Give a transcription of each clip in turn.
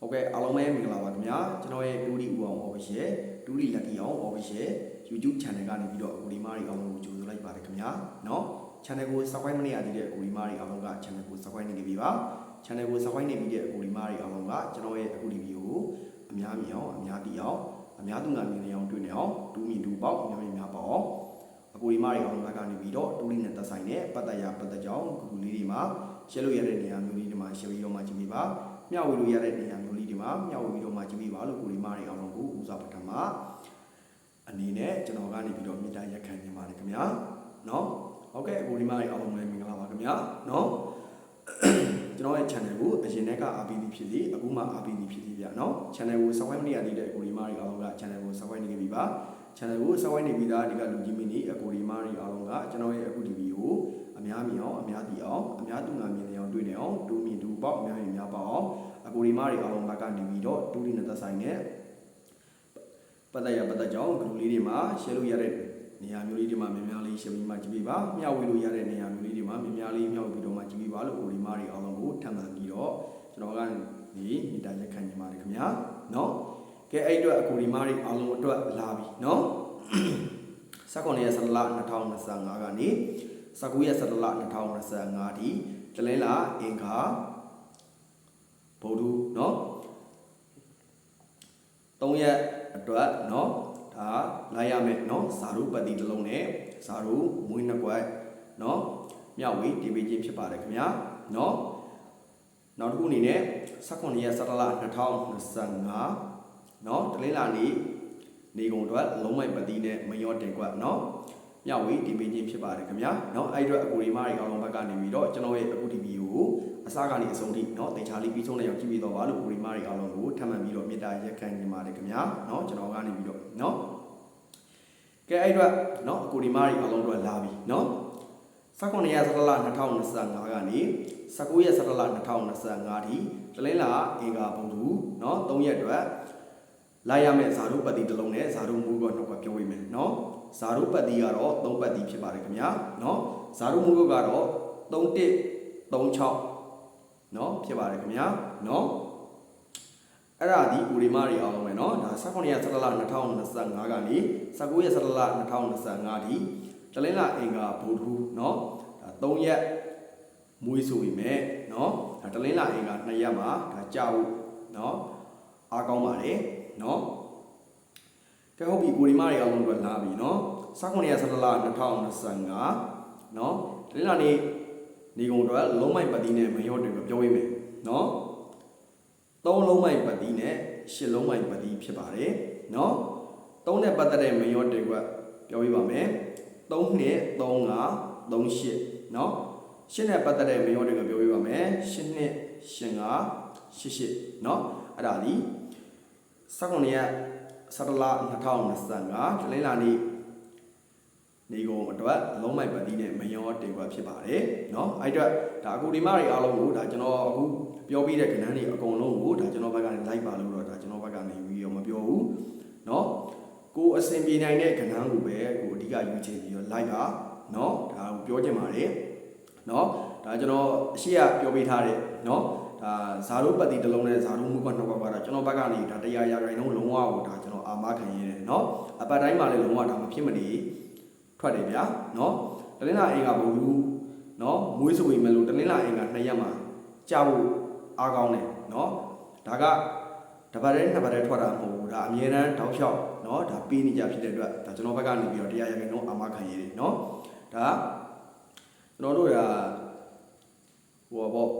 ဟုတ်ကဲ့အားလုံးပဲမင်္ဂလာပါခင်ဗျာကျွန်တော်ရဲ့ဒူလီဦးအောင် official ဒူလီ lucky အောင် official YouTube channel ကနေပြီးတော့အကူဒီမားတွေအားလုံးကိုကြိုဆိုလိုက်ပါတယ်ခင်ဗျာเนาะ channel ကို subscribe မနေရသေးတဲ့အကူဒီမားတွေအားလုံးက channel ကို subscribe နေပြီပါ channel ကို subscribe နေပြီးတဲ့အကူဒီမားတွေအားလုံးကကျွန်တော်ရဲ့အကူဒီဗီဒီယိုကိုအများမြင်အောင်အများသိအောင်အများသူငါမြင်နေအောင်တွေ့နေအောင်ဒူမီဒူပေါက်အများမြင်များပေါက်အောင်အကူဒီမားတွေအားလုံးကနေပြီးတော့ဒူလီနဲ့သက်ဆိုင်တဲ့ပတ်သက်ရပတ်သက်ကြောင်းကူလေးတွေမှာရှင်းလို့ရတဲ့နေရာမျိုးလေးတွေမှာရှင်းပြီးတော့မှကြည့်ပြပါ မျှဝေလို့ရတဲ့နေရာမျိုးလေးတွေမှာမျှဝေပြီးတော့မှကြည့်ပေးပါလို့ကိုရီမားတွေအောင်လုံးကိုဦးစားပထမအနေနဲ့ကျွန်တော်ကနေပြီးတော့မြေတားရက်ခံနေပါတယ်ခင်ဗျာနော်ဟုတ်ကဲ့ကိုရီမားတွေအောင်လုံးလည်းမင်္ဂလာပါခင်ဗျာနော်ကျွန်တော်ရဲ့ channel ကိုအရင်ကအားပေးပြီးဖြစ်စီအခုမှအားပေးပြီးဖြစ်စီဗျာနော် channel ကို subscribe နေရသေးတဲ့ကိုရီမားတွေအားလုံးက channel ကို subscribe နေကြပြီပါ channel ကို subscribe နေပြီးသားဒီကလူကြီးမင်းကြီးအကိုရီမားတွေအားလုံးကကျွန်တော်ရဲ့အခုဒီ များမြင်အောင်အများသိအောင်အများသူငါမြင်နေအောင်တွေ့နေအောင်ဒူမြင်ဒူပေါက်အများမြင်များပေါက်အောင်အကိုဒီမားတွေအားလုံးဘက်ကနေပြီးတော့ဒူဒီနဲ့သက်ဆိုင်တဲ့ပတ်သက်ရပတ်သက်ကြောင်းဂရုလေးတွေမှာ share လို့ရတဲ့နေရာမျိုးလေးတွေမှာများများလေး share ပြီးမှကြည့်ပေးပါမျှဝေလို့ရတဲ့နေရာမျိုးလေးတွေမှာများများလေးမျှဝေပြီးတော့မှကြည့်ပေးပါလို့ကိုဒီမားတွေအားလုံးကိုထပ်မံပြီးတော့ကျွန်တော်ကနေမိတာရက်ခံနေပါတယ်ခင်ဗျာเนาะကဲအဲ့အတွက်အကိုဒီမားတွေအားလုံးအတွက်လာပြီเนาะ 19ရက်17လ2025ကနေ19ရက်17လ2025ဒီတလင်းလာအင်္ဂါဗုဒ္ဓเนาะ3ရက်အတွက်เนาะဒါလိုက်ရမယ်เนาะဇာရုပတိတစ်လုံးနဲ့ဇာရုမွေးနှစ်ကွက်เนาะမြောက်ဝေးတီဗီချင်းဖြစ်ပါတယ်ခင်ဗျာเนาะနောက်တစ်ခုအနေနဲ့19ရက်17လ2025เนาะတလင်းလာနေ့ နေကုန်အတွက်လုံးမိုက်ပတိနဲ့မယောတင်ကွက်နော်မြဝီဒီမင်းချင်းဖြစ်ပါတယ်ခင်ဗျာနော်အဲ့အတွက်အကူရီမားတွေအားလုံးဘက်ကနေပြီးတော့ကျွန်တော်ရဲ့အခုဒီဗီဒီယိုကိုအစကနေအဆုံးထိနော်တေချာလေးပြီးဆုံးလိုက်အောင်ကြည့်ပြီးတော့ပါလို့အကူရီမားတွေအားလုံးကိုထပ်မံပြီးတော့မေတ္တာရက်ခံနေပါတယ်ခင်ဗျာနော်ကျွန်တော်ကနေပြီးတော့နော်ကဲအဲ့အတွက်နော်အကူရီမားတွေအားလုံးတို့လာပြီနော်19ရက်17လ2025ကနေ19ရက်17လ2025ထိတလင်းလာအင်္ဂါပုံသူနော်3ရက်အတွက် လိုက်ရမယ့်ဇာတုပတ္တိတစ်လုံးနဲ့ဇာတုမူကောနှစ်ခုပြောဝေးမယ်နော်ဇာတုပတ္တိကတော့သုံးပတ္တိဖြစ်ပါတယ်ခင်ဗျာနော်ဇာတုမူကောကတော့31 36နော်ဖြစ်ပါတယ်ခင်ဗျာနော်အဲ့ဒါဒီဥရိမတွေအောင်လုပ်မယ်နော်ဒါ19ရက်17လ2025ကနေ19ရက်17လ2025ဒီတလင်းလာအင်္ဂါဗုဒ္ဓဟူးနော်ဒါ3ရက်မွေးဆိုပေမဲ့နော်ဒါတလင်းလာအင်္ဂါ2ရက်မှာဒါကြာဘူးနော် အားကောင်းပါတယ်เนาะကဲဟုတ်ပြီကိုဒီမတွေအားလုံးတော့လာပြီเนาะ19ရက်17လ2025เนาะဒီနေ့နေ့နေကုန်တော့လုံးမိုက်ပတ်တီးနဲ့မရော့တွေကိုပြောပေးမယ်เนาะသုံးလုံးမိုက်ပတ်တီးနဲ့ရှစ်လုံးမိုက်ပတ်တီးဖြစ်ပါတယ်เนาะသုံးနဲ့ပတ်သက်တဲ့မရော့တွေကပြောပြပါမယ်3နှစ်3 5 3 8เนาะရှစ်နဲ့ပတ်သက်တဲ့မရော့တွေကပြောပြပါမယ်ရှစ်နှစ်ရှင်5 8 8เนาะအဲ့ဒါဒီ 19ရက်17လ2025တလင်းလာနေ့နေကုန်အတွက်လုံးမိုက်ပတ်တီးနဲ့မယောတင်ကွက်ဖြစ်ပါတယ်เนาะအဲ့အတွက်ဒါအခုဒီမတွေအားလုံးကိုဒါကျွန်တော်အခုပြောပြီးတဲ့ကဏ္ဍတွေအကုန်လုံးကိုဒါကျွန်တော်ဘက်ကနေလိုက်ပါလို့တော့ဒါကျွန်တော်ဘက်ကနေပြီးတော့မပြောဘူးเนาะကိုအဆင်ပြေနိုင်တဲ့ကဏ္ဍကိုပဲကိုအဓိကယူချင်ပြီးတော့လိုက်ပါเนาะဒါကိုပြောချင်ပါတယ်เนาะဒါကျွန်တော်အရှိရပြောပေးထားတယ်เนาะ ဒါဇာရုပတ်တီတစ်လုံးနဲ့ဇာရုမှုကနှစ်ခွက်ကတော့ကျွန်တော်ဘက်ကနေဒါတရားရာခိုင်နှုန်းလုံးဝကိုဒါကျွန်တော်အာမခံရရတယ်เนาะအပတ်တိုင်းမှာလည်းလုံးဝဒါမဖြစ်မနေထွက်တယ်ဗျာเนาะတလင်းလာအိမ်ကဘုံလူเนาะမွေးဆိုရင်မလို့တလင်းလာအိမ်ကနှစ်ရက်မှာကြာဖို့အားကောင်းတယ်เนาะဒါကတပတ်တည်းနှစ်ပတ်တည်းထွက်တာမဟုတ်ဘူးဒါအမြဲတမ်းတောက်လျှောက်เนาะဒါပေးနေကြဖြစ်တဲ့အတွက်ဒါကျွန်တော်ဘက်ကနေပြီးတော့တရားရာခိုင်နှုန်းအာမခံရတယ်เนาะဒါကျွန်တော်တို့ကဟိုပေါ့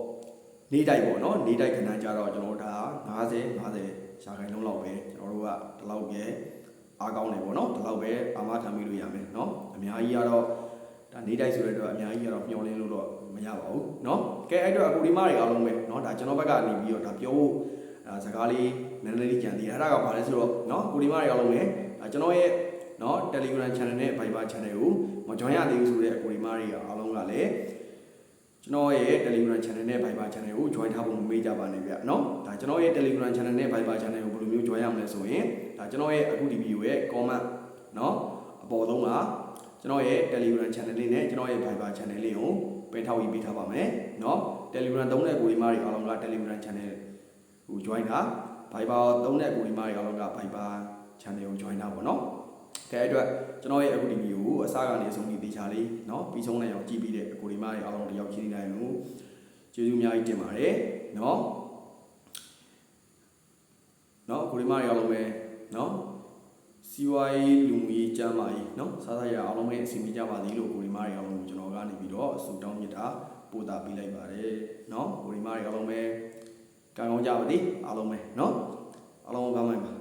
နေတိုက်ပေါ့နော်နေတိုက်ခဏကြတော့ကျွန်တော်တို့ဒါ90 50ရှာခိုင်လုံးလောက်ပဲကျွန်တော်တို့ကဒီလောက်ပဲအားကောင်းတယ်ပေါ့နော်ဒီလောက်ပဲအာမခံမိလို့ရမယ်နော်အများကြီးကတော့ဒါနေတိုက်ဆိုတဲ့အတွက်အများကြီးကတော့မျောလင်းလို့တော့မရပါဘူးနော်ကဲအဲ့တော့အခုဒီမတွေအားလုံးပဲနော်ဒါကျွန်တော်ဘက်ကနေပြီးတော့ဒါပြောဖို့ဒါစကားလေးနည်းနည်းလေးကြံသေးတယ်အဲ့ဒါကဘာလဲဆိုတော့နော်အခုဒီမတွေအားလုံးပဲဒါကျွန်တော်ရဲ့နော် Telegram channel နဲ့ Viber channel ကိုမ join ရသေးဘူးဆိုတဲ့အခုဒီမတွေအားလုံးကလည်း ကျွန်တော်ရဲ့ Telegram channel နဲ့ Viber channel ကို join ထားဖို့မမေ့ကြပါနဲ့ဗျเนาะဒါကျွန်တော်ရဲ့ Telegram channel နဲ့ Viber channel ကိုဘယ်လိုမျိုး join ရမလဲဆိုရင်ဒါကျွန်တော်ရဲ့အခုဒီ video ရဲ့ comment เนาะအပေါ်ဆုံးကကျွန်တော်ရဲ့ Telegram channel လေးနဲ့ကျွန်တော်ရဲ့ Viber channel လေးကိုပယ်ထောက်ရေးပေးထားပါမယ်เนาะ Telegram သုံးတဲ့ကိုဒီမားတွေအားလုံးက Telegram channel ဟို join တာ Viber သုံးတဲ့ကိုဒီမားတွေအားလုံးက Viber channel ကို join တာပေါ့နော်ကဲ အဲ့အတွက်ကျွန်တော်ရဲ့အခုဒီဗီဒီယိုကိုအစကနေအဆုံးထိသေချာလေးเนาะပြီးဆုံးနိုင်အောင်ကြည့်ပြီးတဲ့ကိုဒီမားတွေအားလုံးတယောက်ချင်းနေနိုင်လို့ကျေးဇူးအများကြီးတင်ပါတယ်เนาะเนาะကိုဒီမားတွေအားလုံးပဲเนาะစီဝိုင်းလူမီကျမ်းမာကြီးเนาะစားစားရအောင်လုံးပဲအစီအမီကြပါသည်လို့ကိုဒီမားတွေအားလုံးကိုကျွန်တော်ကနေပြီးတော့ဆုတောင်းမြတ်တာပို့တာပေးလိုက်ပါတယ်เนาะကိုဒီမားတွေအားလုံးပဲကံကောင်းကြပါသည်အားလုံးပဲเนาะအားလုံးကောင်းပါပါ